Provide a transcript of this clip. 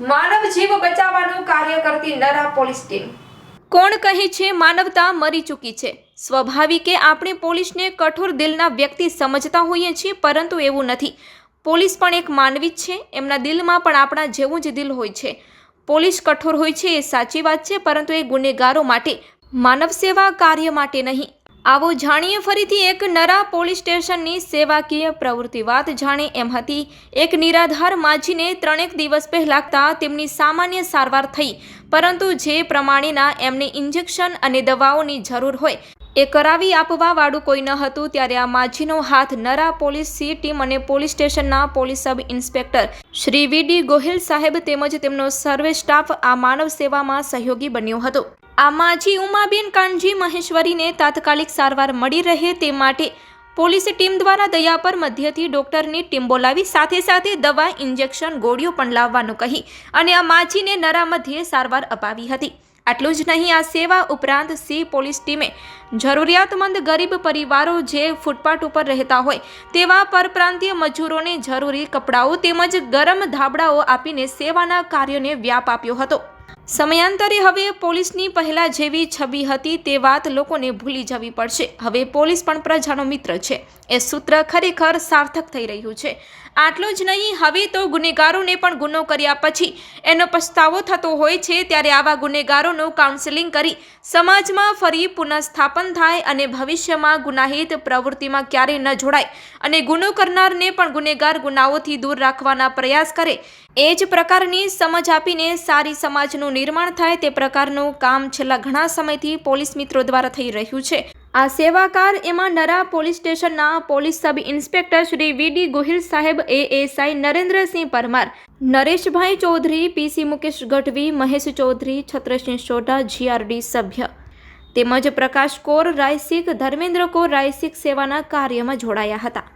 માનવ જીવ બચાવવાનું કાર્ય કરતી નરા પોલીસ ટીમ. કોણ કહે છે માનવતા મરી ચૂકી છે? સ્વાભાવિકે આપણે પોલીસને કઠોર દિલના વ્યક્તિ સમજતા હોઈએ છીએ, પરંતુ એવું નથી. પોલીસ પણ એક માનવી જ છે, એમના દિલમાં પણ આપણા જેવું જ દિલ હોય છે. પોલીસ કઠોર હોય છે એ સાચી વાત છે, પરંતુ એ ગુનેગારો માટે માનવ સેવા કાર્ય માટે નહીં. આવો જાણીએ ફરીથી એક નરા પોલીસ સ્ટેશનની સેવાકીય પ્રવૃત્તિ. વાત જાણે એમ હતી, એક નિરાધાર માજીને ત્રણેક દિવસ પહેલાં તેમની સામાન્ય સારવાર થઈ. પરંતુ જે પ્રમાણેના એમને ઇન્જેક્શન અને દવાઓની જરૂર હોય, એ કરાવી આપવા વાળું કોઈ ન હતું, ત્યારે આ માજીનો હાથ નરા પોલીસ સી ટીમ અને પોલીસ સ્ટેશનના police sub inspector Shri V D Gohil સાહેબ તેમજ તેમનો સર્વે સ્ટાફ આ માનવ સેવામાં સહયોગી બન્યો હતો. આ માજી ઉમાબેન કાનજી મહેશ્વરીને તાત્કાલિક સારવાર મળી રહે તે માટે પોલીસ ટીમ દ્વારા દયા પર મધ્યથી ડોક્ટરની ટીમ બોલાવી, સાથે સાથે દવા, ઇન્જેક્શન, ગોળીઓ પણ લાવવાનું કહી અને આ માછીને નરા મધ્યે સારવાર અપાવી હતી. આટલું જ નહીં, આ સેવા ઉપરાંત સી પોલીસ ટીમે જરૂરિયાતમંદ ગરીબ પરિવારો જે ફૂટપાથ ઉપર રહેતા હોય તેવા પરપ્રાંતીય મજૂરોને જરૂરી કપડાઓ તેમજ ગરમ ધાબળાઓ આપીને સેવાના કાર્યને વ્યાપ આપ્યો હતો. સમયાંતરે હવે પોલીસની પહેલા જેવી છબી હતી તે વાત લોકોને ભૂલી જવી પડશે. હવે પોલીસ પણ પ્રજાનો મિત્ર છે. એ સૂત્ર ખરેખર સાર્થક થઈ રહ્યું છે. આટલું જ નહીં, હવે તો ગુનેગારોને પણ ગુનો કર્યા પછી એનો પસ્તાવો થતો હોય છે ત્યારે આવા ગુનેગારોનું કાઉન્સેલિંગ કરી સમાજમાં ફરી પુનઃસ્થાપન થાય અને ભવિષ્યમાં ગુનાહિત પ્રવૃત્તિમાં ક્યારેય ન જોડાય અને ગુનો કરનારને પણ ગુનેગાર ગુનાઓથી દૂર રાખવાના પ્રયાસ કરે. એ જ પ્રકારની સમજ આપીને સારી સમાજનું નિર્માણ થાય તે પ્રકારનું કામ છેલ્લા ઘણા સમયથી પોલીસ મિત્રો દ્વારા થઈ રહ્યું છે. આ સેવાકાર એમાં નરા પોલીસ સ્ટેશનના police sub inspector Shri V D Gohil સાહેબ, ASI Narendrasinh Parmar, Nareshbhai Chaudhary PC Mukesh Gadhvi, Mahesh Chaudhary, Chhatrasinh Sodha GRD સભ્ય. તેમજ પ્રકાશ કોર, રાયસિક, ધર્મેન્દ્ર કોર રાયસિક સેવાના કાર્યમાં જોડાયા હતા.